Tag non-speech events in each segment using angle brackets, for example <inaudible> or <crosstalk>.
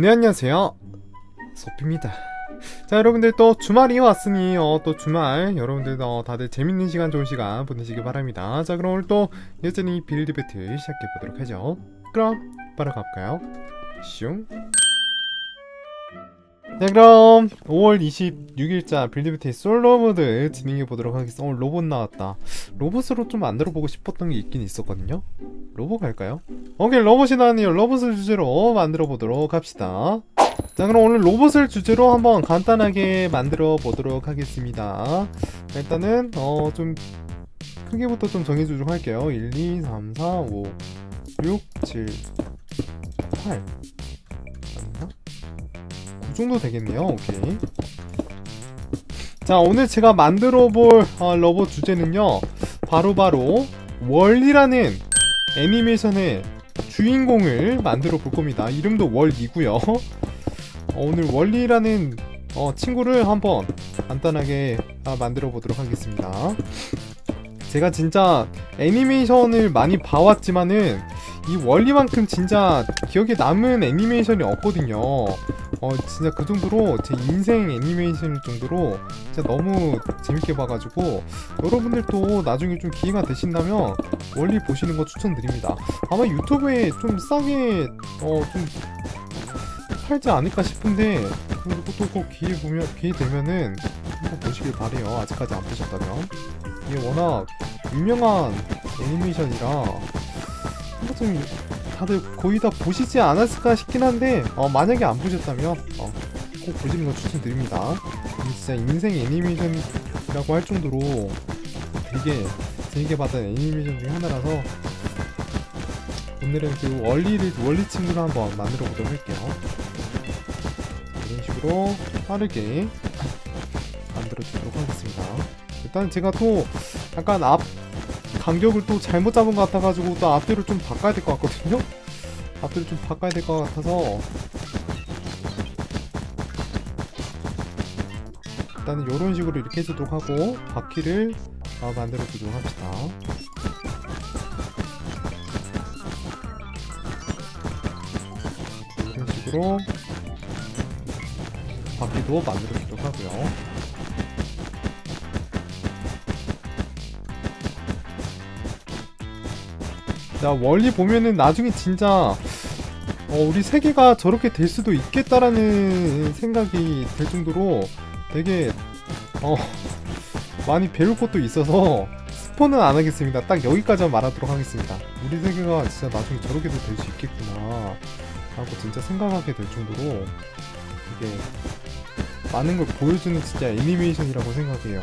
네 안녕하세요. 소피입니다. 자 여러분들 또 주말이 왔으니 어, 또 주말 여러분들 어, 다들 재밌는 시간 좋은 시간 보내시길 바랍니다. 자 그럼 오늘 또 여전히 빌드 배틀 시작해 보도록 하죠. 그럼 바로 가볼까요? 슝 네, 그럼 5월 26일자 빌드 배틀 솔로 모드 진행해 보도록 하겠습니다. 오늘 로봇 나왔다. 로봇으로 좀 만들어 보고 싶었던 게 있긴 있었거든요. 로봇 갈까요? 오케이 로봇이 나왔네요. 로봇을 주제로 만들어 보도록 합시다. 자 그럼 오늘 로봇을 주제로 한번 간단하게 만들어 보도록 하겠습니다. 일단은 어 좀 크기부터 좀 정해주도록 할게요. 1, 2, 3, 4, 5, 6, 7, 8 아닌가? 그 정도 되겠네요. 오케이. 자 오늘 제가 만들어 볼 어, 로봇 주제는요. 바로 바로 월이라는 애니메이션의 주인공을 만들어 볼 겁니다. 이름도 월이고요. 어, 오늘 월리라는 어, 친구를 한번 간단하게 아, 만들어 보도록 하겠습니다. 제가 진짜 애니메이션을 많이 봐왔지만은 이 월리만큼 진짜 기억에 남은 애니메이션이 없거든요. 어 진짜 그 정도로 제 인생 애니메이션일 정도로 진짜 너무 재밌게 봐가지고 여러분들도 나중에 좀 기회가 되신다면 월리 보시는 거 추천드립니다. 아마 유튜브에 좀 싸게 어좀 팔지 않을까 싶은데 이것도 꼭 기회 보면 기회 되면은 한번 보시길 바래요. 아직까지 안 보셨다면 이게 워낙 유명한 애니메이션이라 한 번쯤 다들 거의 다 보시지 않았을까 싶긴 한데 어, 만약에 안 보셨다면 어, 꼭 보시는 거 추천드립니다. 진짜 인생 애니메이션이라고 할 정도로 되게 재밌게 봤던 애니메이션 중에 하나라서 오늘은 그 원리를 원리 친구를 한번 만들어 보도록 할게요. 이런 식으로 빠르게 만들어 주도록 하겠습니다. 일단 제가 또 약간 앞 간격을 또 잘못 잡은 것 같아가지고 또 앞뒤로 좀 바꿔야 될 것 같거든요. 앞뒤로 좀 바꿔야 될 것 같아서 일단은 이런 식으로 이렇게 해주도록 하고 바퀴를 아, 만들어 주도록 합시다. 이런 식으로 바퀴도 만들어 주도록 하고요. 자, 원리 보면은 나중에 진짜 어, 우리 세계가 저렇게 될 수도 있겠다라는 생각이 들 정도로 되게 어, 많이 배울 것도 있어서 스포는 안 하겠습니다. 딱 여기까지만 말하도록 하겠습니다. 우리 세계가 진짜 나중에 저렇게도 될 수 있겠구나 하고 진짜 생각하게 될 정도로 이게 많은 걸 보여주는 진짜 애니메이션이라고 생각해요.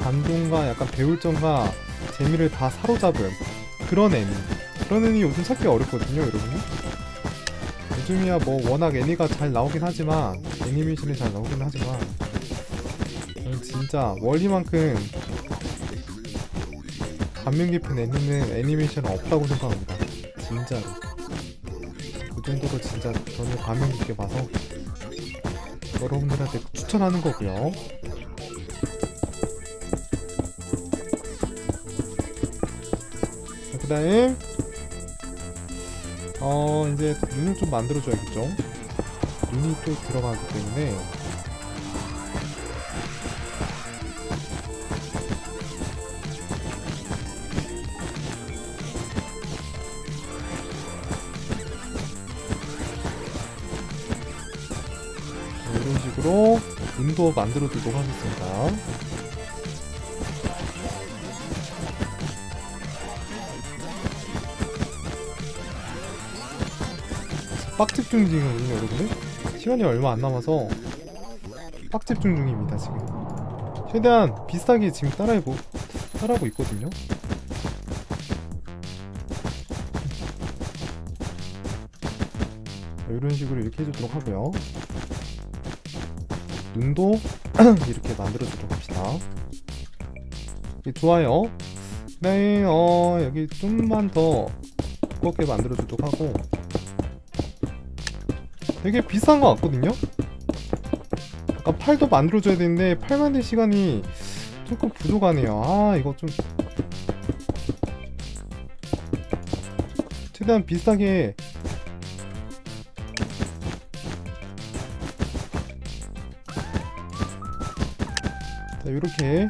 감동과 약간 배울 점과 재미를 다 사로잡은 그런 애니. 그런 애니 요즘 찾기 어렵거든요, 여러분. 요즘이야 뭐 워낙 애니가 잘 나오긴 하지만 애니메이션이 잘 나오긴 하지만 진짜 월리만큼 감명 깊은 애니는 애니메이션은 없다고 생각합니다. 진짜로. 그 정도로 진짜 저는 감명 깊게 봐서 여러분들한테 추천하는 거고요. 그 다음 어 이제 눈을 좀 만들어줘야겠죠? 눈이 또 들어가기 때문에. 이런 식으로 눈도 만들어 두도록 하겠습니다 빡집중 중이거든요 여러분들. 시간이 얼마 안 남아서 빡집중 중입니다 지금. 최대한 비슷하게 지금 따라해보 따라하고 있거든요. 이런 식으로 이렇게 해주도록 하고요. 눈도 <clears throat> 이렇게 만들어주도록 합시다. 예, 좋아요. 네, 어, 여기 좀만 더 두껍게 만들어주도록 하고 되게 비싼 거 같거든요? 아까 팔도 만들어줘야 되는데 팔 만들 시간이 조금 부족하네요. 아 이거 좀 최대한 비싸게 자 요렇게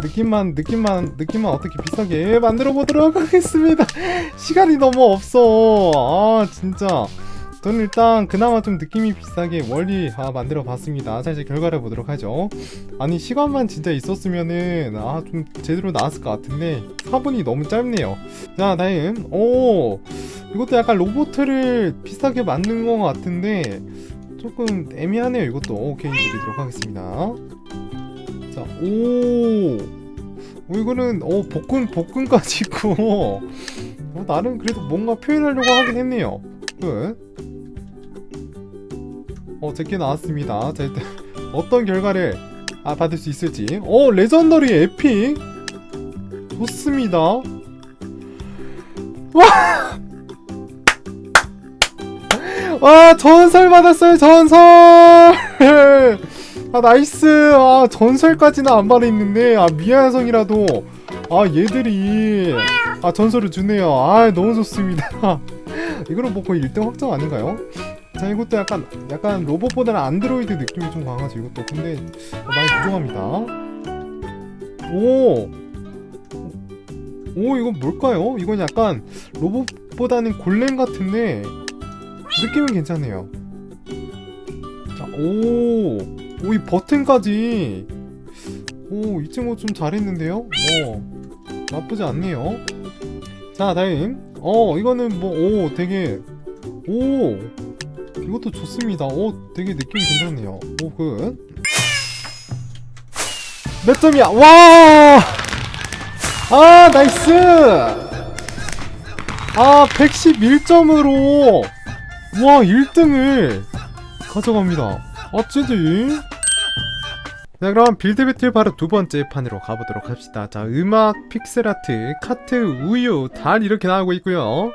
느낌만 느낌만 느낌만 어떻게 비싸게 만들어 보도록 하겠습니다. <laughs> 시간이 너무 없어. 아 진짜. 저는 일단 그나마 좀 느낌이 비싸게 멀리 아, 만들어 봤습니다 자 이제 결과를 보도록 하죠 아니 시간만 진짜 있었으면은 아 좀 제대로 나왔을 것 같은데 4분이 너무 짧네요 자 다음 오 이것도 약간 로보트를 비싸게 만든 것 같은데 조금 애매하네요 이것도 오케이 드리도록 하겠습니다 자, 오. 오, 이거는, 어, 복근, 복근까지 있고. 어, 나름 그래도 뭔가 표현하려고 하긴 했네요. 끝. 어, 제게 나왔습니다. 자, 일단, <laughs> 어떤 결과를, 아, 받을 수 있을지. 어, 레전더리 에픽. 좋습니다. 와! 와, 전설 받았어요, 전설! 아 나이스 아 전설까지는 안 받아있는데 아 미아성이라도 아 얘들이 아 전설을 주네요 아 너무 좋습니다 <laughs> 이거는 뭐 거의 1등 확정 아닌가요? 자 이것도 약간 약간 로봇보다는 안드로이드 느낌이 좀 강하죠 이것도 근데 어, 많이 부족합니다 오! 오 이건 뭘까요? 이건 약간 로봇보다는 골렘 같은데 느낌은 괜찮네요 자, 오! 오, 이 버튼까지. 오, 이 친구 좀 잘했는데요? 어, 나쁘지 않네요. 자, 다음. 어, 이거는 뭐, 오, 되게, 오, 이것도 좋습니다. 오, 되게 느낌이 괜찮네요. 오, 굿. 몇 점이야? 와! 아, 나이스! 아, 111점으로, 와, 1등을 가져갑니다. 어찌지? 자 그럼 빌드 배틀 바로 두 번째 판으로 가보도록 합시다 자 음악, 픽셀아트, 카트, 우유 다 이렇게 나오고 있고요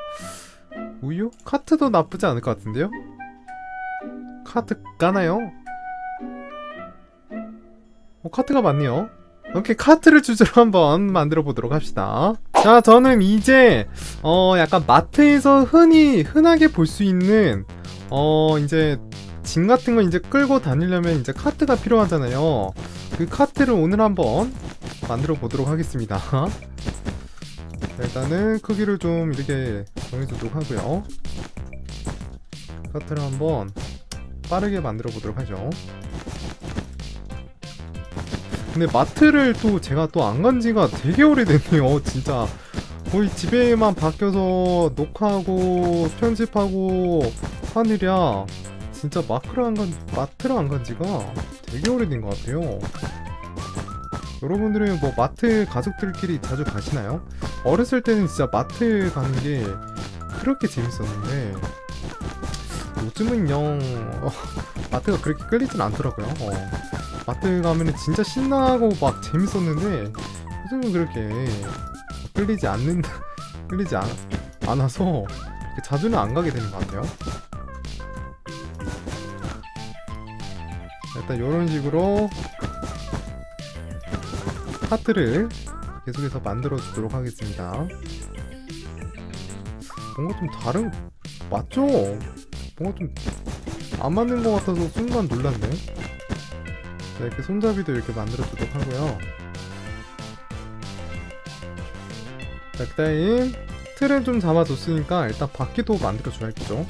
우유? 카트도 나쁘지 않을 것 같은데요? 카트 까나요? 어 카트가 많네요 오케이 카트를 주제로 한번 만들어 보도록 합시다 자 저는 이제 어 약간 마트에서 흔히 흔하게 볼 수 있는 어 이제 짐 같은 거 이제 끌고 다니려면 이제 카트가 필요하잖아요. 그 카트를 오늘 한번 만들어 보도록 하겠습니다. 자, <laughs> 일단은 크기를 좀 이렇게 정해주도록 하고요. 카트를 한번 빠르게 만들어 보도록 하죠. 근데 마트를 또 제가 또 안 간 지가 되게 오래됐네요. <laughs> 진짜 거의 집에만 바뀌어서 녹화하고 편집하고 하느랴 진짜 마크를 안 간, 마트를 안 간 지가 되게 오래된 것 같아요. 여러분들은 뭐 마트 가족들끼리 자주 가시나요? 어렸을 때는 진짜 마트 가는 게 그렇게 재밌었는데 요즘은 영 어, <laughs> 마트가 그렇게 끌리진 않더라고요. 어. 마트 가면은 진짜 신나고 막 재밌었는데 요즘은 그렇게 끌리지 않는 <laughs> 끌리지 않, 않아서 자주는 안 가게 되는 것 같아요. 일단 이런 식으로 파트를 계속해서 만들어 주도록 하겠습니다. 뭔가 좀 다른 맞죠? 뭔가 좀 안 맞는 것 같아서 순간 놀랐네. 자, 이렇게 손잡이도 이렇게 만들어 주도록 하고요. 자, 그다음 틀은 좀 잡아줬으니까 일단 바퀴도 만들어 줘야겠죠.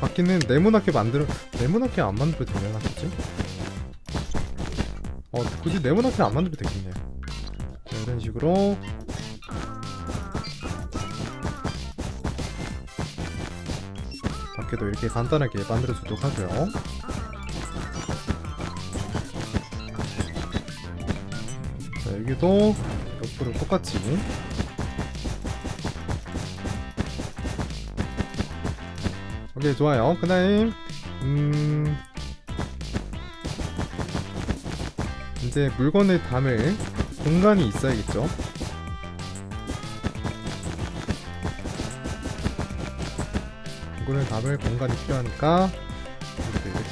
바퀴는 네모나게 만들어 네모나게 안 만들어도 되면 하겠지? 어 굳이 네모나게 안 만들어도 되겠네요 자, 이런 식으로 바퀴도 이렇게 간단하게 만들어 주도록 하고요. 자 여기도 옆으로 똑같이. 오케이 좋아요. 그 다음 음. 이제 물건을 담을 공간이 있어야겠죠 물건을 담을 공간이 필요하니까 이렇게 이렇게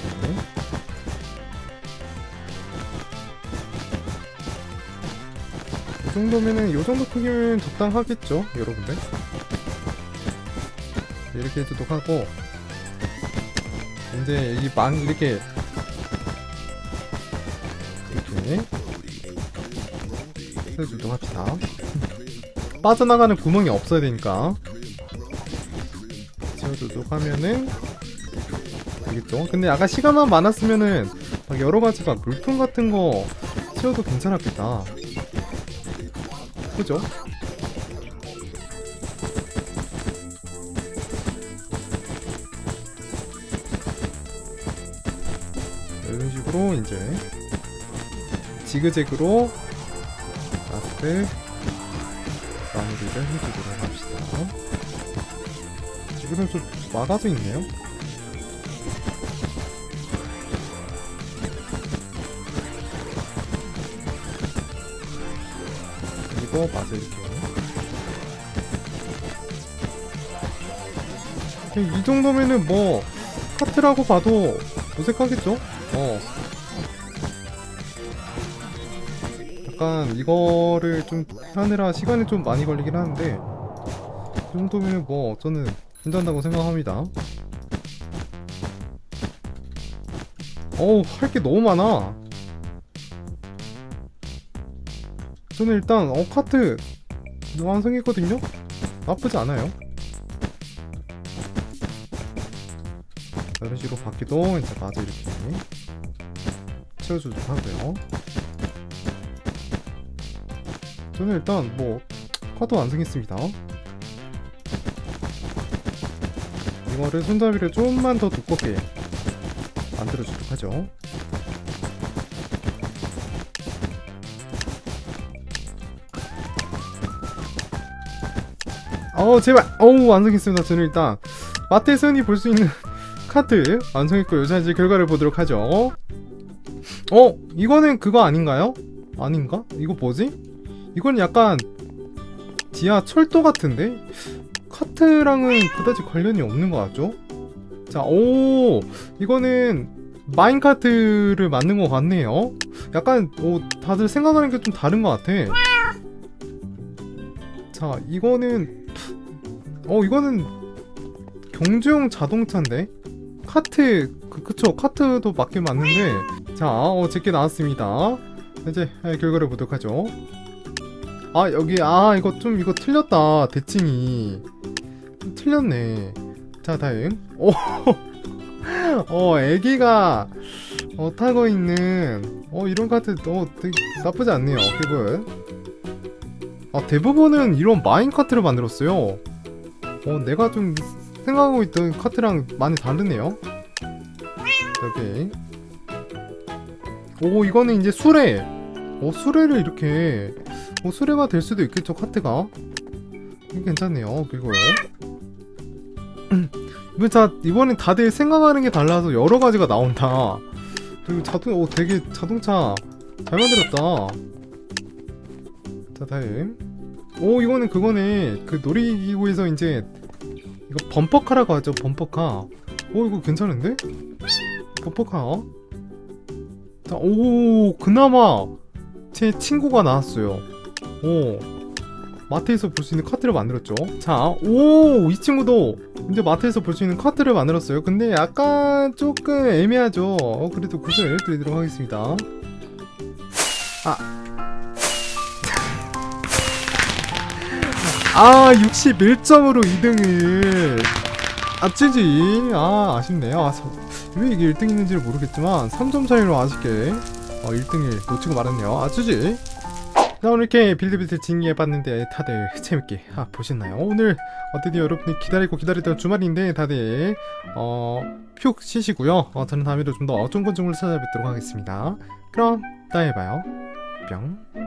이 정도면은 이 정도 크기면 적당하겠죠 여러분들? 이렇게 해주도록 하고 이제 이 망 이렇게 이렇게 세워주도록 합시다. <laughs> 빠져나가는 구멍이 없어야 되니까 하면은 되겠죠. 근데 아까 시간만 많았으면은 막 여러 가지 막 물품 같은 거 채워도 괜찮았겠다. 그죠? 이런 식으로 이제 지그재그로 라스트 마무리를 해주도록 합시다. 지금은 좀 막아져 있네요. 마저 이렇게 이 정도면은 뭐 카트라고 봐도 어색하겠죠? 어. 약간 이거를 좀 하느라 시간이 좀 많이 걸리긴 하는데 이 정도면 뭐 저는 괜찮다고 생각합니다. 어우 할 게 너무 많아. 저는 일단 어 카트 완성했거든요. 나쁘지 않아요. 자, 이런 식으로 바퀴도 이제 마저 이렇게 채워주도록 하고요. 저는 일단 뭐 카드 완성했습니다. 이거를 손잡이를 좀만 더 두껍게 만들어주도록 하죠. 어 제발 어우 완성했습니다. 저는 일단 마트에서 흔히 볼 수 있는 <laughs> 카드 완성했고 요. 자 이제 결과를 보도록 하죠. 어 이거는 그거 아닌가요? 아닌가? 이거 뭐지? 이건 약간 지하 철도 같은데 카트랑은 그다지 관련이 없는 것 같죠? 자, 오 이거는 마인카트를 만든 것 같네요. 약간 오 다들 생각하는 게 좀 다른 것 같아. 자, 이거는 어 이거는 경주용 자동차인데 카트 그 그쵸 카트도 맞긴 맞는데 자, 어 제게 나왔습니다. 이제 예, 결과를 보도록 하죠. 아 여기 아 이거 좀 이거 틀렸다 대칭이 좀 틀렸네. 자 다음 오, <laughs> 어 애기가 어 타고 있는 어 이런 카트 어 되게 나쁘지 않네요 기분 아 대부분은 이런 마인 카트를 만들었어요. 어 내가 좀 생각하고 있던 카트랑 많이 다르네요. 여기. 오 이거는 이제 수레. 어 수레를 이렇게 뭐 수레가 될 수도 있겠죠 카트가? 괜찮네요 그리고 이번 자 이번엔 다들 생각하는 게 달라서 여러 가지가 나온다. 그리고 자동 오 되게 자동차 잘 만들었다. 자 다음. 오 이거는 그거네. 그 놀이기구에서 이제 이거 범퍼카라고 하죠 범퍼카. 오 이거 괜찮은데? 범퍼카. 자 오 그나마 제 친구가 나왔어요. 오 마트에서 볼 수 있는 카트를 만들었죠. 자 오 이 친구도 이제 마트에서 볼 수 있는 카트를 만들었어요. 근데 약간 조금 애매하죠. 어, 그래도 굿을 드리도록 하겠습니다. 아. <laughs> 아, 61점으로 2등을 아찌지. 아 아쉽네요. 아, 저- 왜 이게 1등 있는지를 모르겠지만 3점 차이로 아쉽게 어, 1등을 놓치고 말았네요. 아찌지 자 오늘 이렇게 빌드빌드 진행해봤는데 다들 재밌게 아, 보셨나요? 오늘 어, 드디어 여러분이 기다리고 기다리던 주말인데 다들 어, 푹 쉬시고요. 어, 저는 다음에도 좀더 좋은 건중을 찾아뵙도록 하겠습니다. 그럼 다음에 봐요. 뿅